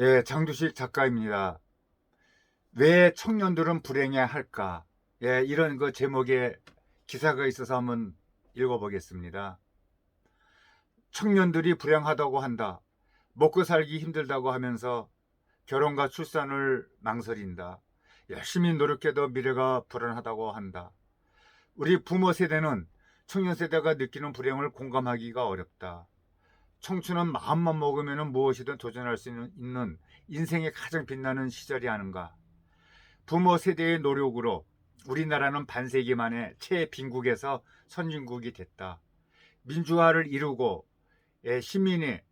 예, 장두식 작가입니다. 왜 청년들은 불행해 할까? 예, 이런 그 제목의 기사가 있어서 한번 읽어보겠습니다. 청년들이 불행하다고 한다. 먹고 살기 힘들다고 하면서 결혼과 출산을 망설인다. 열심히 노력해도 미래가 불안하다고 한다. 우리 부모 세대는 청년 세대가 느끼는 불행을 공감하기가 어렵다. 청춘은 마음만 먹으면 무엇이든 도전할 수 있는, 인생의 가장 빛나는 시절이 아닌가. 부모 세대의 노력으로 우리나라는 반세기 만에 최빈국에서 선진국이 됐다. 민주화를 이루고 예, 시민의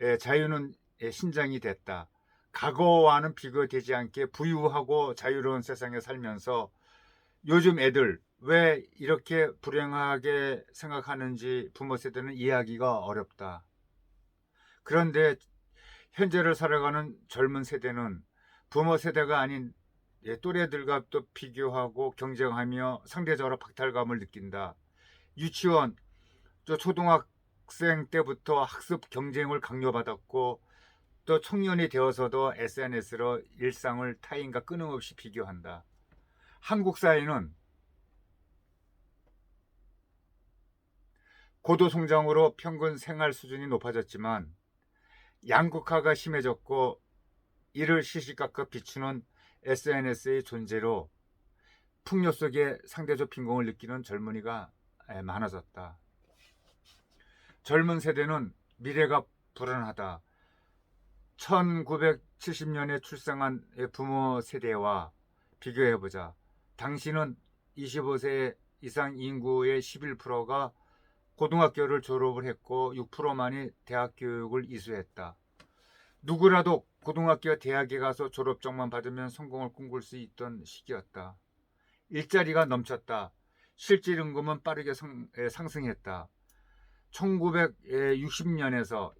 예, 자유는 예, 신장이 됐다. 과거와는 비교되지 않게 부유하고 자유로운 세상에 살면서 요즘 애들 왜 이렇게 불행하게 생각하는지 부모 세대는 이해하기가 어렵다. 그런데 현재를 살아가는 젊은 세대는 부모 세대가 아닌 예, 또래들과 또 비교하고 경쟁하며 상대적으로 박탈감을 느낀다. 유치원, 또 초등학생 때부터 학습 경쟁을 강요받았고 또 청년이 되어서도 SNS로 일상을 타인과 끊임없이 비교한다. 한국 사회는 고도 성장으로 평균 생활 수준이 높아졌지만 양극화가 심해졌고 이를 시시각각 비추는 SNS의 존재로 풍요 속에 상대적 빈곤을 느끼는 젊은이가 많아졌다. 젊은 세대는 미래가 불안하다. 1970년에 출생한 부모 세대와 비교해보자. 당시는 25세 이상 인구의 11%가 고등학교를 졸업을 했고 6%만이 대학 교육을 이수했다. 누구라도 고등학교 대학에 가서 졸업장만 받으면 성공을 꿈꿀 수 있던 시기였다. 일자리가 넘쳤다. 실질 임금은 빠르게 상, 상승했다. 1960년에서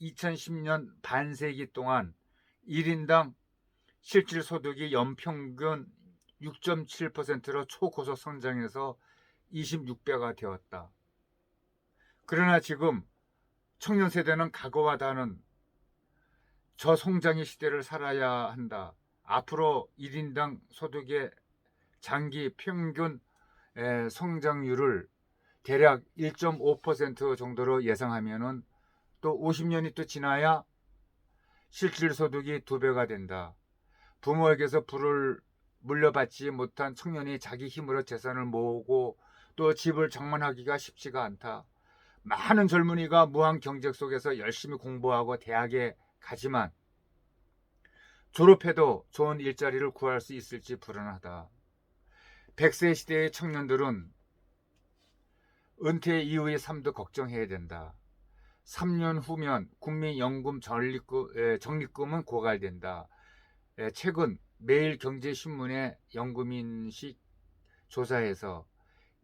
2010년 반세기 동안 1인당 실질 소득이 연평균 6.7%로 초고속 성장해서 26배가 되었다. 그러나 지금 청년 세대는 과거와 다른 저성장의 시대를 살아야 한다. 앞으로 1인당 소득의 장기 평균 성장률을 대략 1.5% 정도로 예상하면은 또 50년이 또 지나야 실질 소득이 두 배가 된다. 부모에게서 불을 물려받지 못한 청년이 자기 힘으로 재산을 모으고 또 집을 장만하기가 쉽지가 않다. 많은 젊은이가 무한 경쟁 속에서 열심히 공부하고 대학에 가지만 졸업해도 좋은 일자리를 구할 수 있을지 불안하다. 100세 시대의 청년들은 은퇴 이후의 삶도 걱정해야 된다. 3년 후면 국민연금 적립금, 적립금은 고갈된다. 최근 매일경제신문의 연금인식 조사에서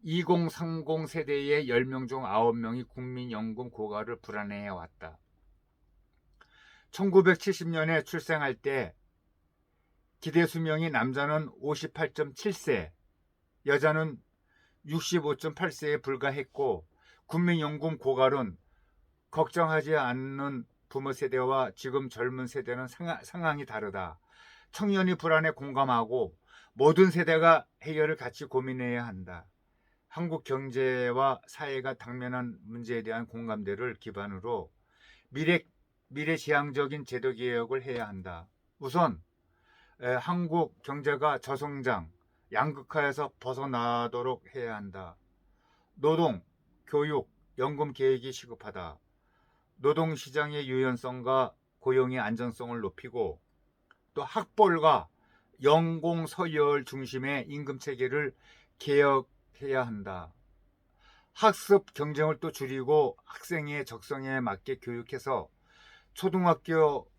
2030 세대의 10명 중 9명이 국민연금 고갈을 불안해해 왔다. 1970년에 출생할 때 기대 수명이 남자는 58.7세, 여자는 65.8세에 불과했고 국민연금 고갈은 걱정하지 않는 부모 세대와 지금 젊은 세대는 상황 이 다르다. 청년이 불안에 공감하고 모든 세대가 해결을 같이 고민해야 한다. 한국 경제와 사회가 당면한 문제에 대한 공감대를 기반으로 미래 미래지향적인 제도 개혁을 해야 한다. 우선 에, 한국 경제가 저성장, 양극화에서 벗어나도록 해야 한다. 노동, 교육, 연금 계획이 시급하다. 노동 시장의 유연성과 고용의 안정성을 높이고 또 학벌과 연공 서열 중심의 임금 체계를 개혁 해야 한다. 학습 경쟁을 또 줄이고 학생의 적성에 맞게 교육해서 초등학교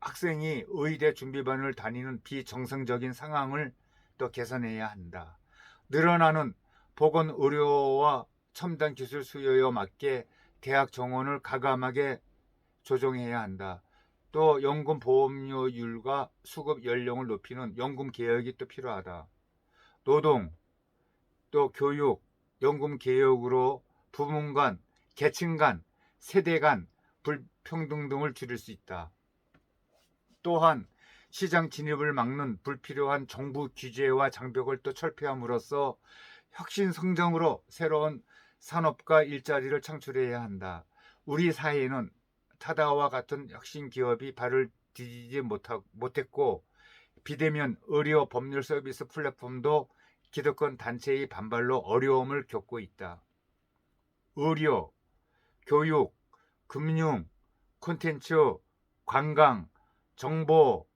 학생이 의대 준비반을 다니는 비정상적인 상황을 또 개선해야 한다. 늘어나는 보건 의료와 첨단 기술 수요에 맞게 대학 정원을 가감하게 조정해야 한다. 또 연금 보험료율과 수급 연령을 높이는 연금 개혁이 또 필요하다. 노동, 또 교육, 연금 개혁으로 부문 간, 계층 간, 세대 간 불평등 등을 줄일 수 있다. 또한 시장 진입을 막는 불필요한 정부 규제와 장벽을 또 철폐함으로써 혁신 성장으로 새로운 산업과 일자리를 창출해야 한다. 우리 사회는 타다와 같은 혁신 기업이 발을 디디지 못하, 못했고 비대면 의료 법률 서비스 플랫폼도 기득권 단체의 반발로 어려움을 겪고 있다. 의료, 교육, 금융, 콘텐츠, 관광, 정보,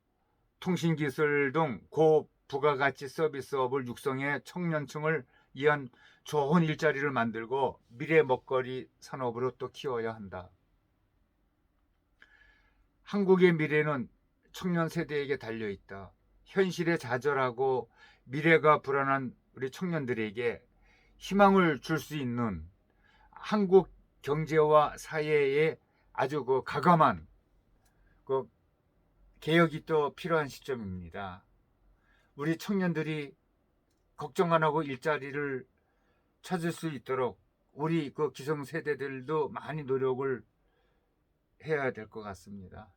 통신기술 등 고부가가치 서비스업을 육성해 청년층을 위한 좋은 일자리를 만들고 미래 먹거리 산업으로 또 키워야 한다. 한국의 미래는 청년 세대에게 달려 있다. 현실에 좌절하고 미래가 불안한 우리 청년들에게 희망을 줄 수 있는 한국 경제와 사회에 아주 그 가감한 그 개혁이 또 필요한 시점입니다. 우리 청년들이 걱정 안 하고 일자리를 찾을 수 있도록 우리 그 기성 세대들도 많이 노력을 해야 될 것 같습니다.